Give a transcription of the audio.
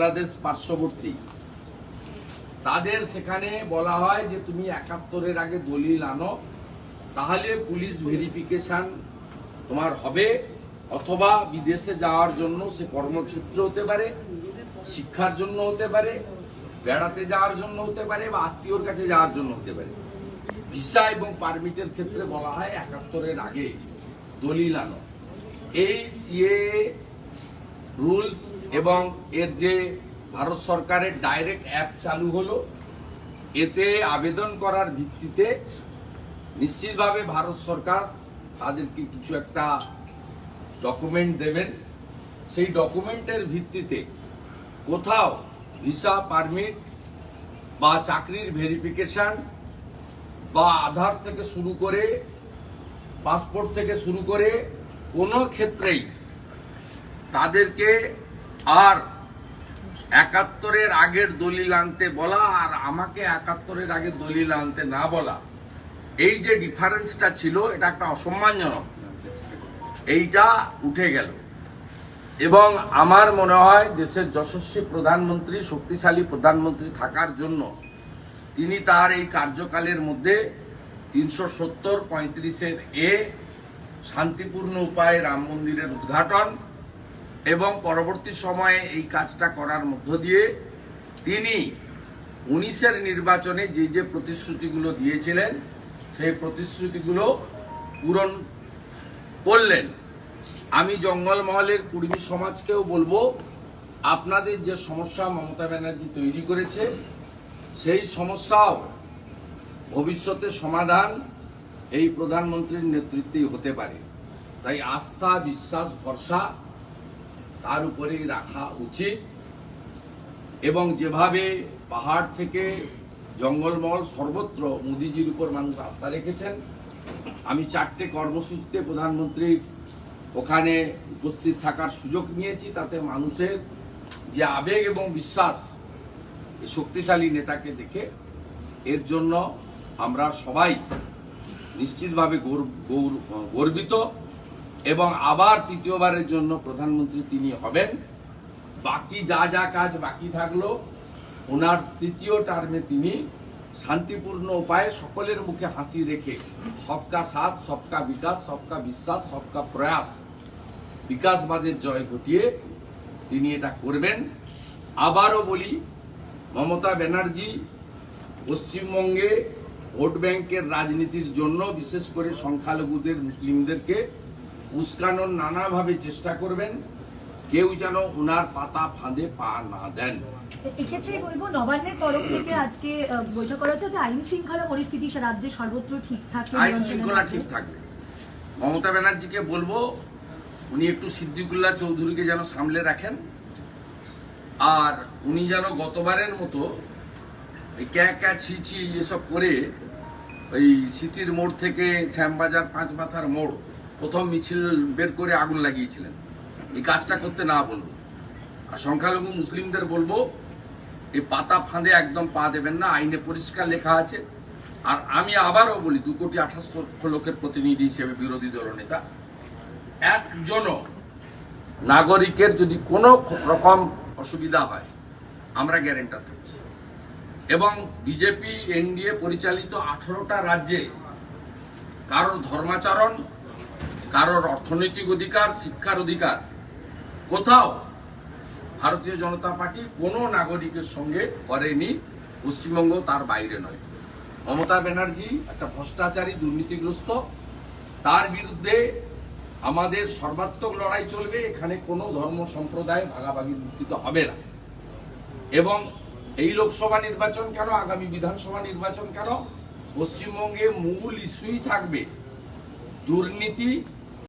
বাংলাদেশ পার্শ্ববর্তী। তাদের সেখানে বলা হয় যে, তুমি একাত্তরের আগে দলিল আনো, তাহলে পুলিশ ভেরিফিকেশন তোমার হবে, অথবা বিদেশে যাওয়ার জন্য সে কর্মক্ষেত্র হতে পারে, শিক্ষার জন্য হতে পারে, বেড়াতে যাওয়ার জন্য হতে পারে, বা আত্মীয়র কাছে যাওয়ার জন্য হতে পারে। ভিসা এবং পারমিটের ক্ষেত্রে বলা হয় একাত্তরের আগে দলিল আনো। এই সিএ রুলস এবং এর যে ভারত সরকারের ডাইরেক্ট অ্যাপ চালু হলো, এতে আবেদন করার ভিত্তিতে নিশ্চিতভাবে ভারত সরকার তাদেরকে কিছু একটা ডকুমেন্ট দেবেন। সেই ডকুমেন্টের ভিত্তিতে কোথাও ভিসা পারমিট বা চাকরির ভেরিফিকেশন বা আধার থেকে শুরু করে পাসপোর্ট থেকে শুরু করে কোনো ক্ষেত্রেই তাদেরকে আর একাত্তরের আগের দলিল আনতে বলা আর আমাকে একাত্তরের আগের দলিল আনতে না বলা। এই যে ডিফারেন্সটা ছিল, এটা একটা অসম্মানজনক। এইটা উঠে গেল। এবং আমার মনে হয় দেশের যশস্বী প্রধানমন্ত্রী, শক্তিশালী প্রধানমন্ত্রী থাকার জন্য তিনি তার এই কার্যকালের মধ্যে তিনশো সত্তর পঁয়ত্রিশের এ শান্তিপূর্ণ উপায়ে রাম মন্দিরের উদ্ঘাটন এবং পরবর্তী সময়ে এই কাজটা করার মধ্য দিয়ে তিনি উনিশের নির্বাচনে যে যে প্রতিশ্রুতিগুলো দিয়েছিলেন, সেই প্রতিশ্রুতিগুলো পূরণ করলেন। আমি জঙ্গলমহলের কুর্মী সমাজকেও বলব, আপনাদের যে সমস্যা মমতা ব্যানার্জি তৈরি করেছে, সেই সমস্যাও ভবিষ্যতে সমাধান এই প্রধানমন্ত্রীর নেতৃত্বেই হতে পারে। তাই আস্থা, বিশ্বাস, ভরসা তার উপরেই রাখা উচিত। এবং যেভাবে পাহাড় থেকে জঙ্গলমহল সর্বত্র মোদিজির উপর মানুষ আস্থা রেখেছেন, আমি চারটে কর্মসূচিতে প্রধানমন্ত্রীর ওখানে উপস্থিত থাকার সুযোগ নিয়েছি, তাতে মানুষের যে আবেগ এবং বিশ্বাস শক্তিশালী নেতাকে দেখে, এর জন্য আমরা সবাই নিশ্চিতভাবে গৌর- গৌর- গর্বিত। এবং আবার তৃতীয়বারের জন্য প্রধানমন্ত্রী তিনি হবেন। বাকি যা যা কাজ বাকি থাকল, ওনার তৃতীয় টার্মে তিনি শান্তিপূর্ণ উপায়ে সকলের মুখে হাসি রেখে সবকা সাথ, সবকা বিকাশ, সবকা বিশ্বাস, সবকা প্রয়াস, বিকাশবাদের জয় ঘটিয়ে তিনি এটা করবেন। আবারও বলি, মমতা ব্যানার্জি পশ্চিমবঙ্গে ভোট ব্যাংকের রাজনীতির জন্য বিশেষ করে সংখ্যালঘুদের, মুসলিমদেরকে উস্কানোর নানাভাবে চেষ্টা করবেন কেউ যেন ওনার পাতা ফাঁদে পা না দেন। এক্ষেত্রে বলব নবান্নের তরফ থেকে আজকে বৈঠক করা হচ্ছে। আইন শৃঙ্খলা পরিস্থিতি রাজ্যে সর্বত্র ঠিক থাকে আইন শৃঙ্খলা ঠিক থাকবে। মমতা ব্যানার্জিকে বলব উনি একটু সিদ্দিকুল্লাহ চৌধুরীকে যেন সামলে রাখেন। আর উনি যেন গতবারের মতো এই ক্যা ক্যা ছি ছি এসব করে ওই সিটির মোড় থেকে শ্যামবাজার পাঁচ মাথার মোড় প্রথম মিছিল বের করে আগুন লাগিয়েছিলেন। এই কাজটা করতে না বলব। আর সংখ্যালঘু মুসলিমদের বলব, এই পাতা ফাঁদে একদম পা দেবেন না, আইনে পরিষ্কার লেখা আছে। আর আমি আবারও বলি, দু কোটি আঠাশ লক্ষ লোকের প্রতিনিধি হিসেবে বিরোধী দলনেতা একজনও নাগরিকের যদি কোনো রকম অসুবিধা হয়, আমরা গ্যারেন্টার থাকছি। এবং বিজেপি, এনডিএ পরিচালিত আঠারোটা রাজ্যে কারোর ধর্মাচরণ কারোর অর্থনৈতিক অধিকার, শিক্ষার অধিকার। কোথাও ভারতীয় জনতা পার্টি কোনো নাগরিকের সঙ্গে করেনি, পশ্চিমবঙ্গ তার বাইরে নয়। মমতা ব্যানার্জি একটা ভ্রষ্টাচারী, দুর্নীতিগ্রস্ত। তার বিরুদ্ধে আমাদের সর্বাত্মক লড়াই চলবে, এখানে কোনো ধর্ম সম্প্রদায় ভাগাভাগি দুঃখিত হবে না। এবং এই লোকসভা নির্বাচন কেন, আগামী বিধানসভা নির্বাচন কেন? পশ্চিমবঙ্গে মূল ইস্যুই থাকবে দুর্নীতি